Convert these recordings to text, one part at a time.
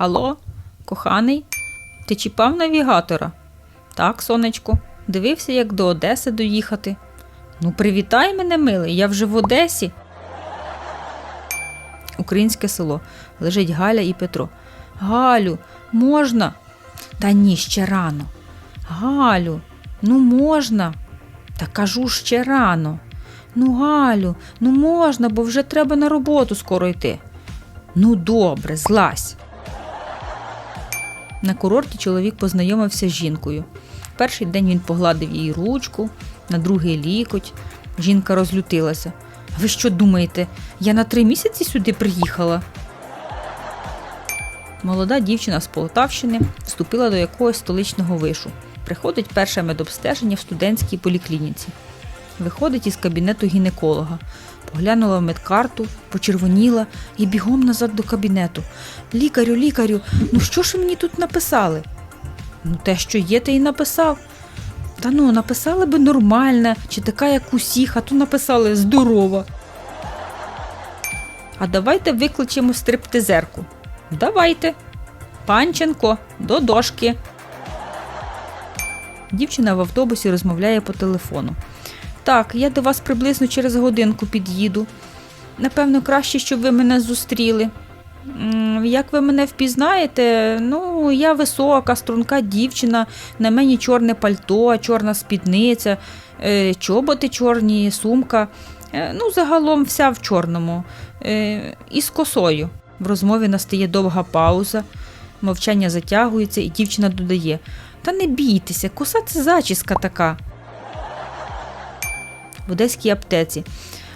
Алло, коханий, ти чіпав навігатора? Так, сонечко, дивився, як до Одеси доїхати. Ну, привітай мене, милий, я вже в Одесі. Українське село. Лежить Галя і Петро. Галю, можна? Та ні, ще рано. Галю, ну можна. Та кажу ще рано. Ну, Галю, ну можна, бо вже треба на роботу скоро йти. Ну, добре, злазь. На курорті чоловік познайомився з жінкою. Перший день він погладив її ручку, на другий лікоть. Жінка розлютилася. Ви що думаєте, я на три місяці сюди приїхала? Молода дівчина з Полтавщини вступила до якогось столичного вишу. Приходить перше медобстеження в студентській поліклініці. Виходить із кабінету гінеколога, поглянула в медкарту, почервоніла і бігом назад до кабінету. Лікарю, лікарю, ну що ж ви мені тут написали? Ну, те, що є, те й написав. Та ну, написали би нормальна, чи така, як усіх, а то написали здорова. А давайте викличемо стриптизерку. Давайте. Панченко, до дошки. Дівчина в автобусі розмовляє по телефону. Так, я до вас приблизно через годинку під'їду. Напевно, краще, щоб ви мене зустріли. Як ви мене впізнаєте, ну, я висока, струнка дівчина, на мені чорне пальто, чорна спідниця, е, чоботи чорні, сумка. Е, Ну, загалом вся в чорному. Е, І з косою. В розмові настає довга пауза, мовчання затягується, і дівчина додає: Та не бійтеся, коса це зачіска така. В одеській аптеці.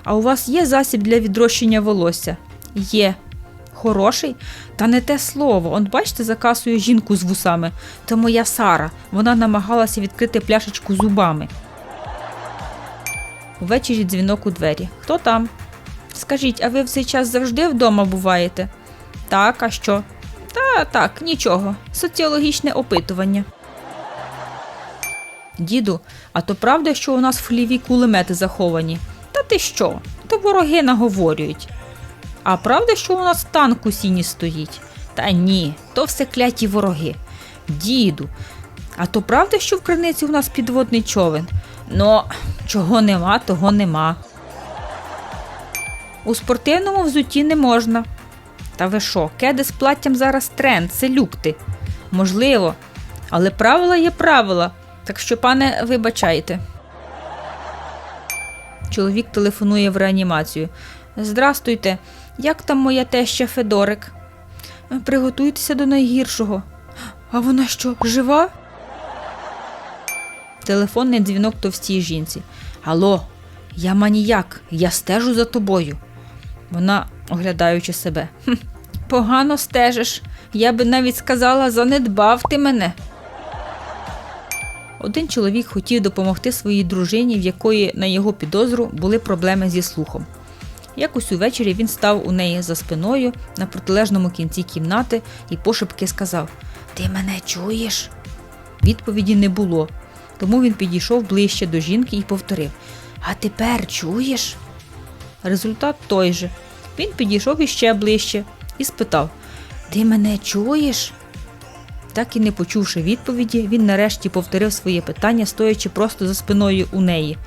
А у вас є засіб для відрощення волосся? Є. Хороший? Та не те слово. Он бачите за касою жінку з вусами. Це моя Сара. Вона намагалася відкрити пляшечку зубами. Увечері дзвінок у двері. Хто там? Скажіть, а ви в цей час завжди вдома буваєте? Так, а що? Та так, нічого. Соціологічне опитування. Діду, а то правда, що у нас в хліві кулемети заховані? Та ти що? То вороги наговорюють. А правда, що у нас танк у сіні стоїть? Та ні, то все кляті вороги. Діду, а то правда, що в криниці у нас підводний човен? Ну, чого нема, того нема. У спортивному взутті не можна. Та ви що, кеди з платтям зараз тренд, це люкти. Можливо, але правила є правила, так що, пане, вибачайте. Чоловік телефонує в реанімацію. Здрастуйте, як там моя теща Федорик? Приготуйтеся до найгіршого. А вона що, жива? Телефонний дзвінок товстій жінці. Алло, я маніяк, я стежу за тобою. Вона, оглядаючи себе. Хм, погано стежиш. Я би навіть сказала, занедбав ти мене. Один чоловік хотів допомогти своїй дружині, в якої, на його підозру, були проблеми зі слухом. Якось увечері він став у неї за спиною на протилежному кінці кімнати і пошепки сказав: Ти мене чуєш? Відповіді не було, тому він підійшов ближче до жінки і повторив: А тепер чуєш? Результат той же. Він підійшов іще ближче і спитав: Ти мене чуєш? Так і не почувши відповіді, він нарешті повторив своє питання, стоячи просто за спиною у неї.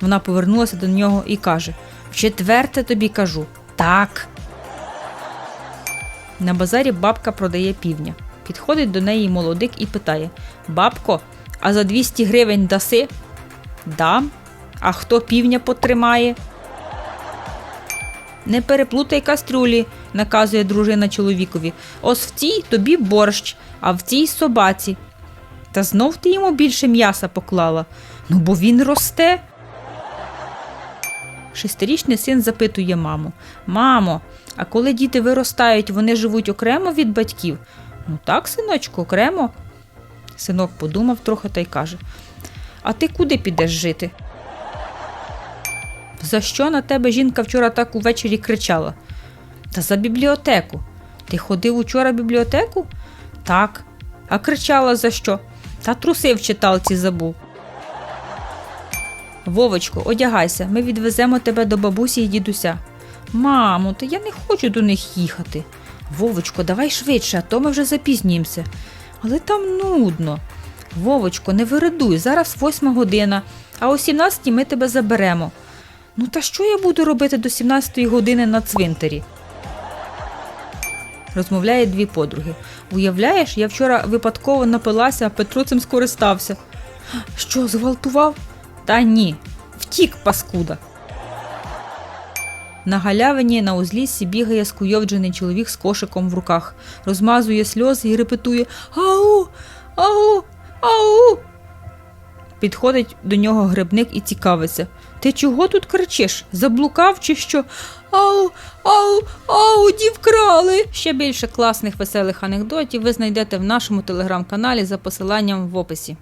Вона повернулася до нього і каже: Вчетверте тобі кажу, так. На базарі бабка продає півня. Підходить до неї молодик і питає: Бабко, а за 200 гривень даси? Дам. А хто півня потримає? Не переплутай кастрюлі, наказує дружина чоловікові. Ось в цій тобі борщ, а в цій собаці. Та знов ти йому більше м'яса поклала. Ну, бо він росте. Шестирічний син запитує маму: Мамо, а коли діти виростають, вони живуть окремо від батьків? Ну так, синочку, окремо. Синок подумав трохи та й каже: А ти куди підеш жити? За що на тебе жінка вчора так увечері кричала? Та за бібліотеку. Ти ходив учора в бібліотеку? Так. А кричала за що? Та труси в читалці забув. Вовочко, одягайся, ми відвеземо тебе до бабусі і дідуся. Мамо, та я не хочу до них їхати. Вовочко, давай швидше, а то ми вже запізнюємося. Але там нудно. Вовочко, не виридуй, зараз восьма година, а о 17 ми тебе заберемо. Ну та що я буду робити до 17 години на цвинтарі? Розмовляє дві подруги. Уявляєш, я вчора випадково напилася, а Петро цим скористався. Що, зґвалтував? Та ні, втік, паскуда. На галявині на узліссі бігає скуйовджений чоловік з кошиком в руках, розмазує сльози і репетує Ау, ау, ау. Підходить до нього грибник і цікавиться. Ти чого тут кричиш? Заблукав чи що? Ау, ау, ауді вкрали. Ще більше класних веселих анекдотів ви знайдете в нашому телеграм-каналі за посиланням в описі.